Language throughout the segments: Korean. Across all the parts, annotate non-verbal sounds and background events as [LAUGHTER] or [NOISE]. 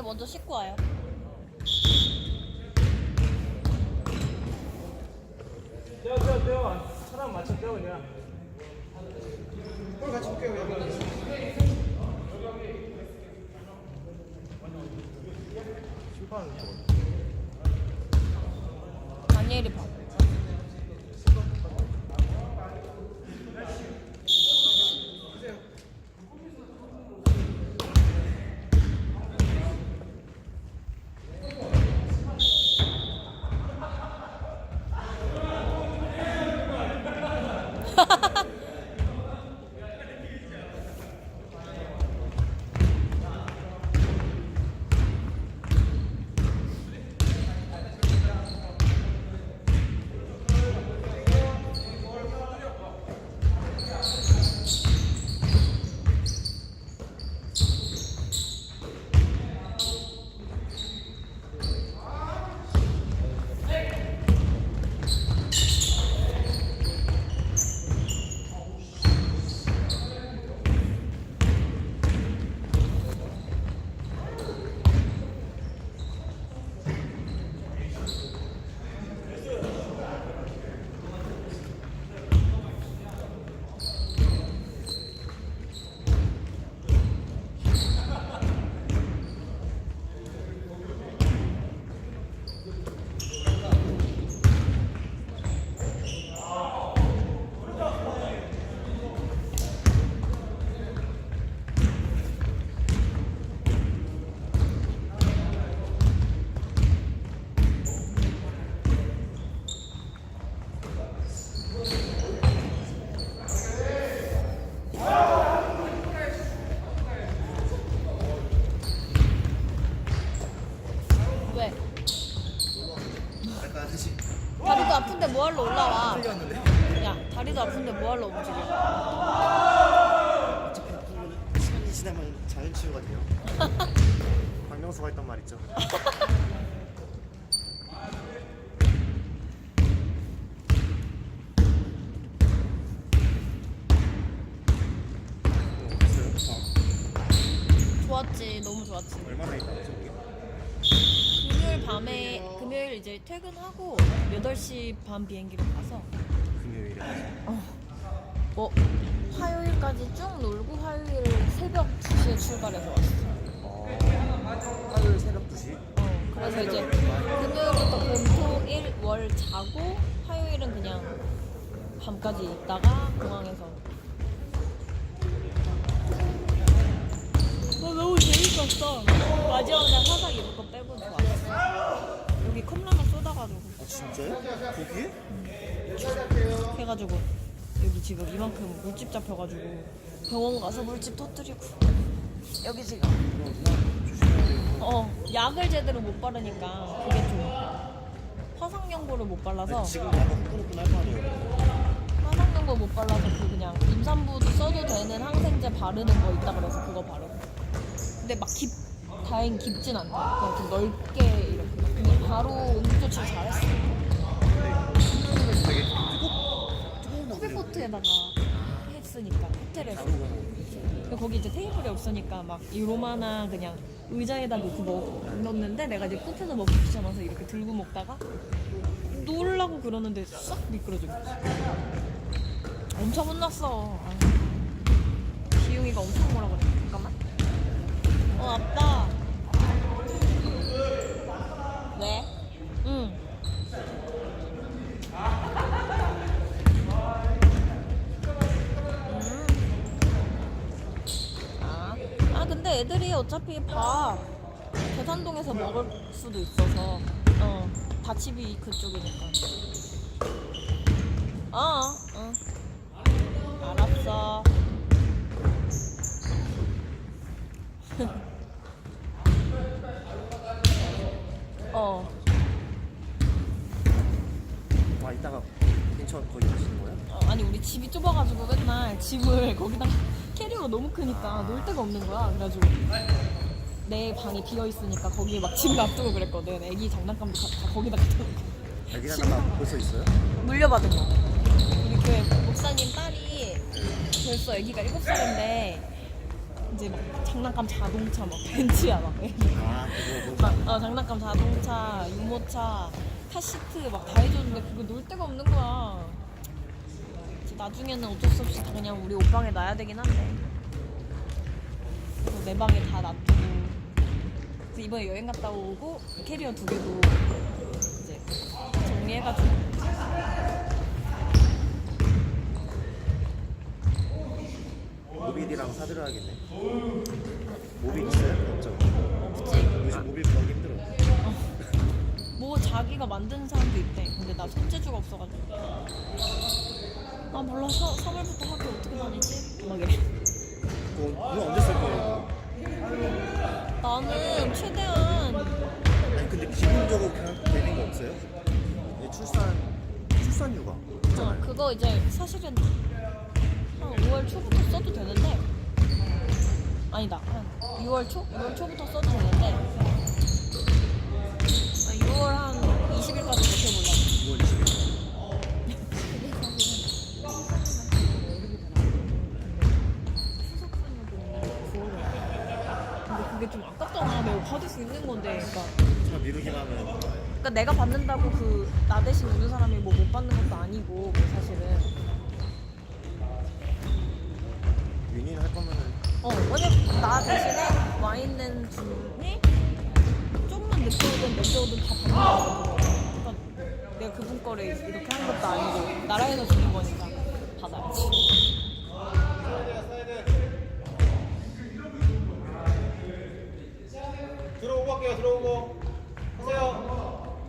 먼저 씻고 와요. 떼어 떼어 떼어 사람 맞춰 떼어 그냥 볼 같이 볼게요 여기 저거 다니엘이 봐. 약간 다시 다리도 아픈데 뭐하러 올라와? 틀렸는데 야, 다리도 아픈데 뭐하러 움직여? 어차피 아프면 시간이 지나면 자연 치유가 돼요 [LAUGHS] 박명수가 했던 말 있죠 어, 됐어요? 좋았지, 너무 좋았지. 어, 얼마나 있다? 금요일 밤에 금요일 이제 퇴근하고 8시 반 비행기로 가서 금요일에 뭐 화요일까지 쭉 놀고 화요일 새벽 2시에 출발해서 왔어. 어, 화요일 새벽 2시? 어, 그래서 이제 금요일부터 금토 일, 월 자고 화요일은 그냥 밤까지 있다가 공항에서 어, 너무 재밌었어. 마지막 날 화상 입을 거 빼고 좋았어. 여기 컵라면 쏟아가지고. 아 진짜요? 거기에? 해가지고 여기 지금 이만큼 물집 잡혀가지고 병원 가서 물집 터뜨리고. 여기 지금. 그럼 조심해야 돼요. 어 약을 제대로 못 바르니까 그게 좀 화상 연고를 못 발라서. 지금 약간 후끈후끈 할거 아니에요. 화상 연고 못 발라서 그 그냥 임산부도 써도 되는 항생제 바르는 거 있다 그래서 그거 바르고. 근데 막 깊 다행 깊진 않다. 그냥 좀 넓게 이렇게. 근데 바로 응급조치를 잘했어. 되게 뜨겁 뜨거운 거 코베포트에다가 했으니까 호텔에서. 근데 거기 이제 테이블이 없으니까 막 이 로마나 그냥 의자에다 놓고 먹, 넣었는데 내가 이제 굽혀서 먹기 귀찮아서 이렇게 들고 먹다가 놀라고 그러는데 싹 미끄러져 버렸어. 엄청 혼났어. 아. 기웅이가 엄청 뭐라 그래. 잠깐만. 어 아빠 왜? 응. 아, 아 근데 애들이 어차피 밥 대산동에서 먹을 수도 있어서. 어. 다치비 그쪽이니까. 어, 어 알았어 어 [LAUGHS] 와 이따가 인천 거기 가시는 거야? 어, 아니 우리 집이 좁아가지고 맨날 짐을 거기다 [LAUGHS] 캐리어가 너무 크니까 놀 데가 없는 거야. 그래가지고 내 방이 비어 있으니까 거기에 막 짐 놔두고 그랬거든. 애기 장난감도 다, 다 거기다 갖다 놓고. 애기 하나가 벌써 있어요? 물려받은 거. 우리 교회 목사님 딸이 벌써 애기가 7살인데 이제 막 장난감 자동차 막 벤츠야 막. 아 그거 [LAUGHS] 막뭐 어, 장난감 자동차 유모차 카시트 막 다 해줬는데 그거 놀 데가 없는 거야 나중에는 어쩔 수 없이 다 그냥 우리 옷방에 놔야 되긴 한데 그래서 내 방에 다 놔두고 그래서 이번에 여행 갔다 오고 캐리어 두 개도 이제 정리해가지고 모빌이랑 사들어 야겠네. 모빌 있어요? 없죠. 없지 요즘 모빌 구하기 힘들어. 뭐 자기가 만드는 사람도 있대. 근데 나 손재주가 없어가지고. 아 몰라. 서, 3월부터 학교 어떻게 다니지? 막 이래. 그거 그거 언제 쓸 거예요? 나는 최대한 아니 근데 기본적으로 그냥 되는 거 없어요? 이제 출산 출산 휴가 어, 있잖아요. 그거 이제 사실은 한 5월 초부터 써도 되는데 아니다. 한 6월 초? 6월 초부터 써도 되는데 아, 6월 한 20일까지 버텨보려고. 6월 20일. 근데 그게 좀 아깝잖아. 내가 받을 수 있는 건데. 그러니까. 차 미루기만 하면 그러니까 내가 받는다고 그 나 대신 오는 사람이 뭐 못 받는 것도 아니고 그 사실은. 윈인 할 거면은. 어 왜냐면 나 대신에 와 있는 분이 조금만 늦게 오든 늦게 오든 다 받는 거거든 그러니까 내가 그분 거를 이렇게 하는 것도 아니고 나라에서 주는 거니까 받아야지 들어오고 할게요 들어오고 하세요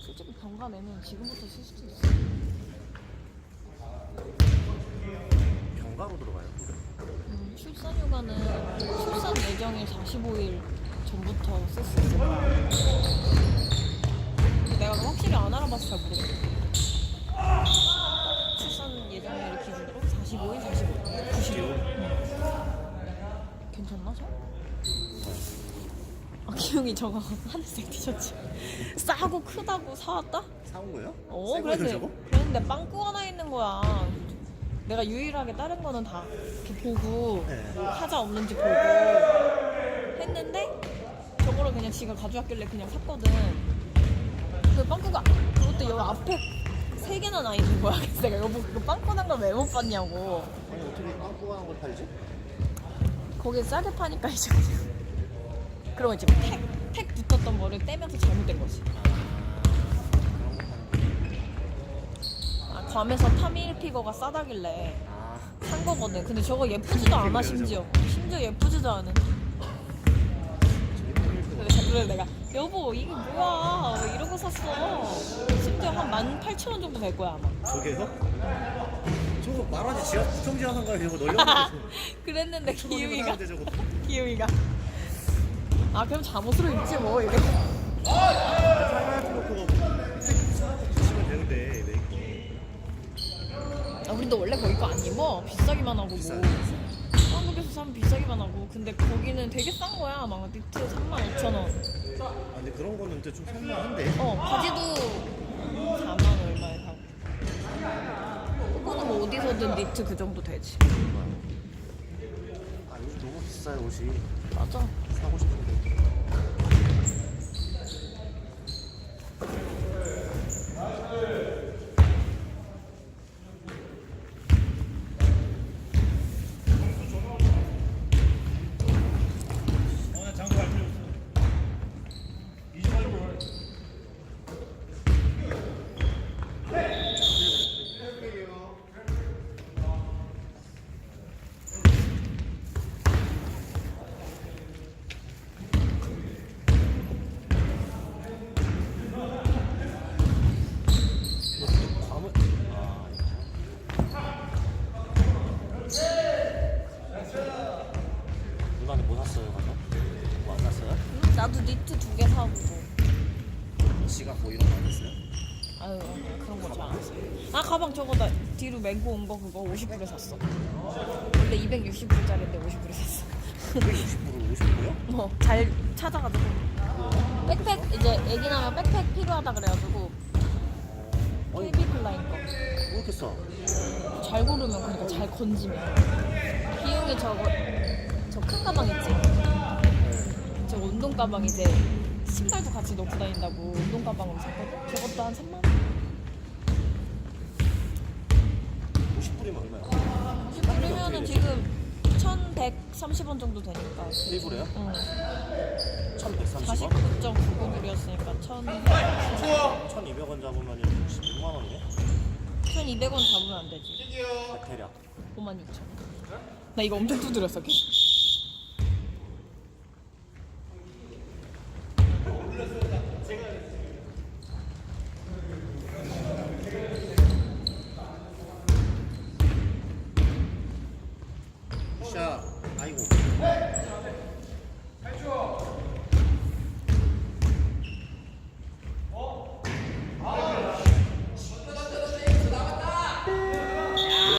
솔직히 병가 내면 지금부터 쓸 수도 있어 경가로 들어가요. 음, 출산 휴가는 출산 예정일 45일 전부터 쓸수 거야. 근데 내가 확실히 안 알아봐서 잘 모르겠어. 출산 예정일 기준으로 45일, 45일, 90일. 괜찮나, 저? 아, 기용이 저거 하늘색 티셔츠 싸고 크다고 사왔다? 사온 거예요? 어, 저거? 그랬는데 빵꾸 하나 있는 거야. 내가 유일하게 다른 거는 다 이렇게 보고 네. 뭐 하자 없는지 보고 했는데 저거를 그냥 지가 가져왔길래 그냥 샀거든. 그 빵꾸가 그것도 여기 앞에 세 개나 나 있는 거야. [LAUGHS] 그래서 내가 여보 그 빵꾸 난 걸 왜 못 봤냐고. 아니 어떻게 빵꾸한 걸 팔지? 거기 싸게 파니까 [LAUGHS] 이제 그냥 거 있지 택, 택 붙었던 거를 떼면서 잘못된 거지. 아, 괌에서 타밀 피거가 싸다길래 아 산 거거든. 근데 저거 예쁘지도 않아 심지어. 심지어 예쁘지도 않은. 그래서 그래서 내가 여보 이게 뭐야 왜 이러고 샀어. 심지어 한 18,000원 정도 될 거야 아마. 저게요? 저거 말하지 지하 부평지하 상가에 저거 널려가지고 그랬는데 데 저거 [LAUGHS] 기웅이가 아 그럼 잠옷으로 입지 뭐 되는데 메이커 아, 우리도 원래 거기 거 안 입어. 비싸기만 하고 뭐. 한국에서 사면 비싸기만 하고. 근데 거기는 되게 싼 거야. 막 니트 35,000원. 아 근데 그런 거는 좀 살만한데 어, 바지도 4만 얼마에 사고. 그거는 뭐 어디서든 니트 그 정도 되지. 아 요즘 너무 비싸요 옷이 맞아. 사고 싶은데 오늘 장소 발표 잊어버리고 밤을 누나는 뭐 샀어요 가서? 뭐 안 샀어요? 응? 나도 니트 두 개 사고. 지갑 뭐 이런 거 안 샀어요? 아유, 그런 거 잘안 써. 아, 가방 저거 나 뒤로 메고 온 거 그거 50불에 샀어. 원래 260불짜리인데 50불에 샀어. 160% 50%요? [LAUGHS] 뭐, 잘 찾아가지고. 백팩, 이제 애기 나면 백팩 필요하다 그래가지고. 헤비 플라인 거. 왜 이렇게 싸? 잘 고르면 그러니까 잘 건지면 기용이 저거 저저큰 가방 있지? 저 운동 가방 이제 신발도 같이 넣고 다닌다고 운동 가방으로 샀거든? 저것도 한 3만 원? 50불이면 얼마야? 그러면은 지금 1130원 정도 되니까 테이블에요? 응 1130원? 49.99불이었으니까 1,000, 1200원 잡으면 16만 원이네? 1,200원 잡으면 안 되지 대략 52,000원 나 이거 엄청 두드렸어 계속